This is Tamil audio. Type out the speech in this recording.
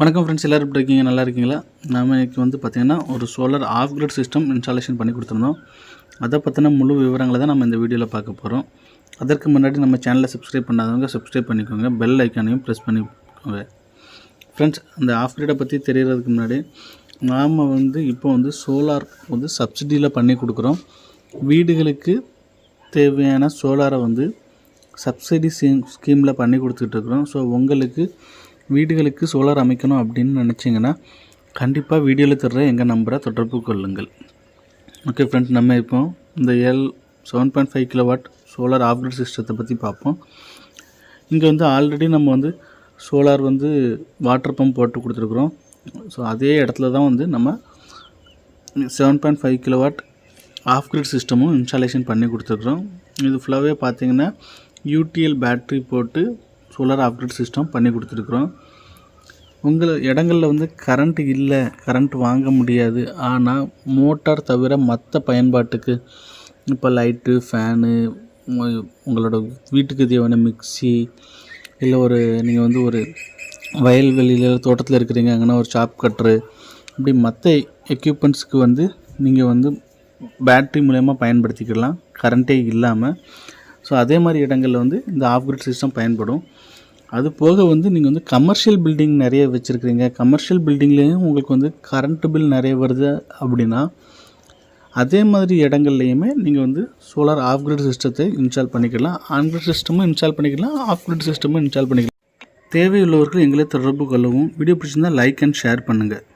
வணக்கம் ஃப்ரெண்ட்ஸ் எல்லோரும் எப்படி இருக்கீங்க? நல்லா இருக்கீங்களா? நாம இன்றைக்கி வந்து பார்த்திங்கன்னா ஒரு solar off grid system installation பண்ணி கொடுத்துருந்தோம். அதை பற்றின முழு விவரங்களை தான் நம்ம இந்த வீடியோவில் பார்க்க போகிறோம் அதற்கு முன்னாடி நம்ம சேனலை சப்ஸ்கிரைப் பண்ணாதவங்க சப்ஸ்கிரைப் பண்ணிக்கோங்க. பெல் ஐக்கானையும் ப்ரெஸ் பண்ணிக்கோங்க. ஃப்ரெண்ட்ஸ் அந்த ஆஃப் கிரிடை பற்றி தெரியறதுக்கு முன்னாடி நாம் வந்து இப்போ வந்து சோலார் வந்து சப்சிடியில் பண்ணி கொடுக்குறோம். வீடுகளுக்கு தேவையான சோலாரை வந்து சப்சிடி ஸ்கீம் ஸ்கீமில் பண்ணி கொடுத்துட்ருக்குறோம் ஸோ உங்களுக்கு வீடுகளுக்கு சோலார் அமைக்கணும் அப்படின்னு நினச்சிங்கன்னா கண்டிப்பாக வீடியோவில் தர்ற எங்கள் நம்பரை தொடர்பு கொள்ளுங்கள். ஓகே ஃப்ரெண்ட்ஸ் நம்ம இப்போ இந்த L seven point five kilowatt solar off grid சிஸ்டத்தை பற்றி பார்ப்போம். இங்கே வந்து ஆல்ரெடி நம்ம வந்து சோலார் வந்து வாட்டர் பம்ப் போட்டு கொடுத்துருக்குறோம். ஸோ அதே இடத்துல தான் வந்து நம்ம seven point five kilowatt off grid சிஸ்டமும் installation பண்ணி கொடுத்துருக்குறோம். இது ஃபுல்லாகவே பார்த்திங்கன்னா யூடிஎல் பேட்ரி போட்டு சோலார் ஆஃப் சிஸ்டம் பண்ணி கொடுத்துருக்குறோம். உங்கள் இடங்களில் வந்து கரண்ட் இல்லை கரண்ட் வாங்க முடியாது. ஆனால் மோட்டார் தவிர மற்ற பயன்பாட்டுக்கு இப்போ லைட்டு ஃபேனு உங்களோட வீட்டுக்கு தேவையான மிக்ஸி இல்லை ஒரு நீங்கள் வந்து ஒரு வயல்வெளியில் தோட்டத்தில் இருக்கிறீங்க அங்கன்னா ஒரு ஷாப் கட்ரு இப்படி மற்ற எக்யூப்மெண்ட்ஸ்க்கு வந்து நீங்கள் வந்து பேட்ரி மூலயமா பயன்படுத்திக்கலாம். கரண்ட்டே இல்லாமல் ஸோ அதே மாதிரி இடங்களில் வந்து இந்த ஆஃப் கிரிட் சிஸ்டம் பயன்படும். அது போக வந்து நீங்கள் வந்து கமர்ஷியல் பில்டிங் நிறைய வச்சுருக்கிறீங்க. கமர்ஷியல் பில்டிங்லேயும் உங்களுக்கு வந்து கரண்ட் பில் நிறைய வருது அப்படின்னா அதே மாதிரி இடங்கள்லையுமே நீங்கள் வந்து சோலார் ஆஃப் கிரிட் சிஸ்டத்தை இன்ஸ்டால் பண்ணிக்கலாம். ஆன் கிரிட் சிஸ்டமும் இன்ஸ்டால் பண்ணிக்கலாம். ஆஃப் கிரிட் சிஸ்டமும் இன்ஸ்டால் பண்ணிக்கலாம். தேவையுள்ளவர்கள் எங்களை தொடர்பு கொள்ளவும். வீடியோ பிடிச்சிருந்தால் லைக் அண்ட் ஷேர் பண்ணுங்கள்